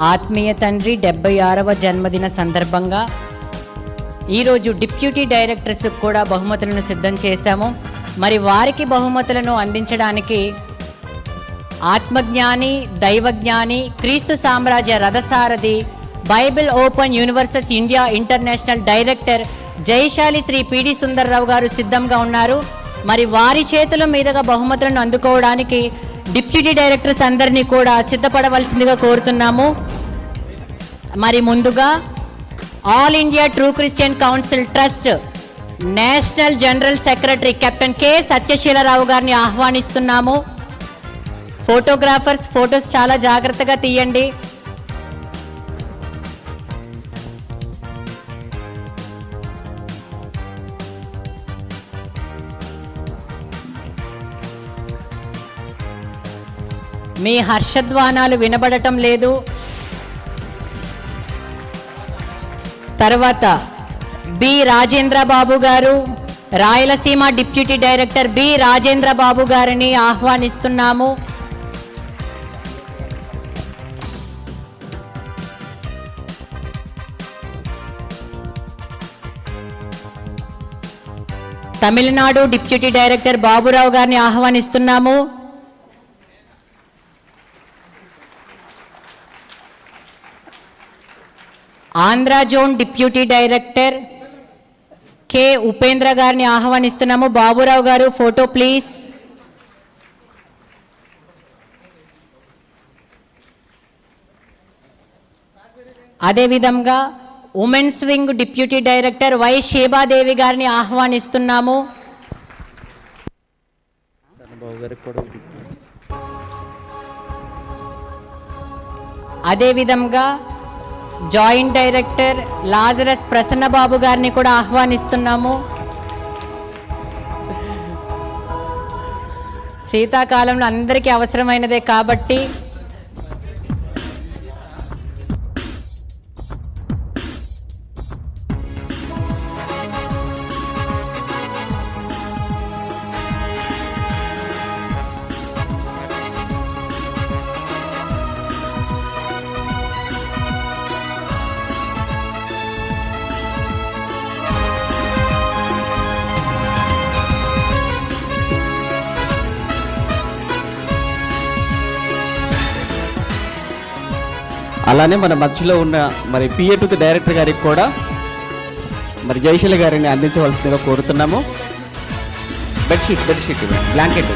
ఆత్మీయ తండ్రి డెబ్బై ఆరవ జన్మదిన సందర్భంగా ఈరోజు డిప్యూటీ డైరెక్టర్స్ కూడా బహుమతులను సిద్ధం చేశాము. మరి వారికి బహుమతులను అందించడానికి ఆత్మజ్ఞాని దైవజ్ఞాని క్రీస్తు సామ్రాజ్య రథసారథి Bible open universes India international director జయశాలి శ్రీ పిడి సుందర్రావు గారు సిద్ధంగా ఉన్నారు. మరి వారి చేతుల మీదుగా బహుమతులను అందుకోవడానికి డిప్యూటీ డైరెక్టర్స్ అందరినీ కూడా సిద్ధపడవలసిందిగా కోరుతున్నాము. మరి ముందుగా all India true Christian council trust national general secretary captain K Satyasheelarao గారిని ఆహ్వానిస్తున్నాము. ఫోటోగ్రాఫర్స్ ఫొటోస్ చాలా జాగ్రత్తగా తీయండి. మీ హర్షధ్వానాలు వినబడటం లేదు. తర్వాత B Rajendra Babu garu Rayalaseema deputy director B Rajendra Babu గారిని ఆహ్వానిస్తున్నాము. తమిళనాడు డిప్యూటీ డైరెక్టర్ బాబురావు గారిని ఆహ్వానిస్తున్నాము. Andhra zone deputy director K Upendra గారిని ఆహ్వానిస్తున్నాము. Baburao garu photo please. అదేవిధంగా women's wing deputy director Y Shebadevi గారిని ఆహ్వానిస్తున్నాము. అదేవిధంగా జాయింట్ డైరెక్టర్ లాజరస్ ప్రసన్నబాబు గారిని కూడా ఆహ్వానిస్తున్నాము. శీతాకాలంలో అందరికీ అవసరమైనదే కాబట్టి అలానే మన మధ్యలో ఉన్న మరి పిఏ టు డైరెక్టర్ గారికి కూడా మరి జయశీల గారిని అందించవలసిందిగా కోరుతున్నాము. Bedsheet bedsheet blanket